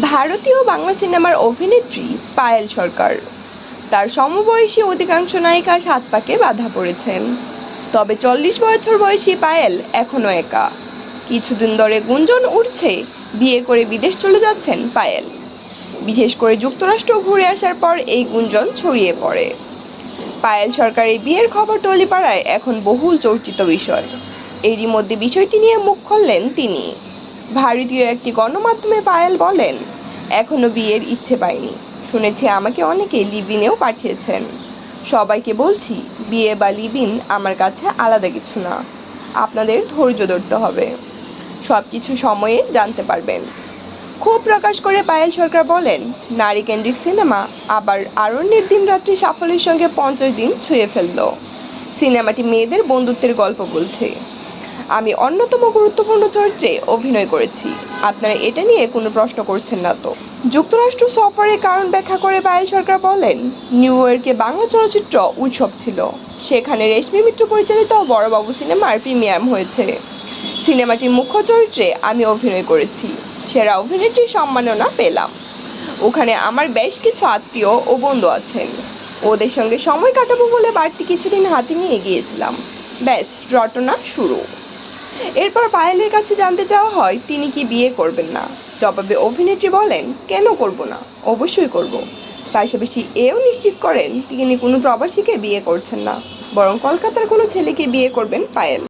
ভারতীয় বাংলা সিনেমার অভিনেত্রী পায়েল সরকার। তার সমবয়সী অধিকাংশ নায়িকা সাত পাকে বাধা পড়েছেন। তবে চল্লিশ বছর বয়সী পায়েল এখনও একা। কিছুদিন ধরে গুঞ্জন উঠছে, বিয়ে করে বিদেশ চলে যাচ্ছেন পায়েল। বিশেষ করে যুক্তরাষ্ট্র ঘুরে আসার পর এই গুঞ্জন ছড়িয়ে পড়ে। পায়েল সরকারের বিয়ের খবর টলিপাড়ায় এখন বহুল চর্চিত বিষয়। এরই মধ্যে বিষয়টি নিয়ে মুখ খুললেন তিনি। ভারতীয় একটি গণমাধ্যমে পায়েল বলেন এখনও বিয়ের ইচ্ছে পাইনি। শুনেছি আমাকে অনেকে লিভিনেও পাঠিয়েছেন। সবাইকে বলছি, বিয়ে বা লিভিন আমার কাছে আলাদা কিছু না। আপনাদের ধৈর্য ধরতে হবে। সব কিছু সময়ে জানতে পারবেন। ক্ষোভ প্রকাশ করে পায়েল সরকার বলেন, নারী কেন্দ্রিক সিনেমা আবার আরণ্যের দিন রাত্রি সাফল্যের সঙ্গে পঞ্চাশ দিন ছুঁয়ে ফেলল। সিনেমাটি মেয়েদের বন্ধুত্বের গল্প বলছে। আমি অন্যতম গুরুত্বপূর্ণ চরিত্রে অভিনয় করেছি। আপনারা এটা নিয়ে কোনো প্রশ্ন করছেন না তো? যুক্তরাষ্ট্র সফরের কারণ ব্যাখ্যা করে পায়েল সরকার বলেন, নিউ ইয়র্কে বাংলা চলচ্চিত্র উৎসব ছিল। সেখানে রেশমি মিত্র পরিচালিত বড়বাবু সিনেমার প্রিমিয়াম হয়েছে। সিনেমাটির মুখ্য চরিত্রে আমি অভিনয় করেছি। সেরা অভিনেত্রীর সম্মাননা পেলাম। ওখানে আমার বেশ কিছু আত্মীয় ও বন্ধু আছেন। ওদের সঙ্গে সময় কাটাবো বলে বাড়তি কিছুদিন হাতে নিয়ে গিয়েছিলাম। ব্যাস, রটনা শুরু। এরপর পায়েলের কাছে জানতে চাওয়া হয়, তিনি কি বিয়ে করবেন না? জবাবে অভিনেত্রী বলেন, কেন করব না? অবশ্যই করব। পাশাপাশি এও নিশ্চিত করেন, তিনি কোনো প্রবাসীকে বিয়ে করছেন না। বরং কলকাতার কোনো ছেলেকে বিয়ে করবেন পায়েল।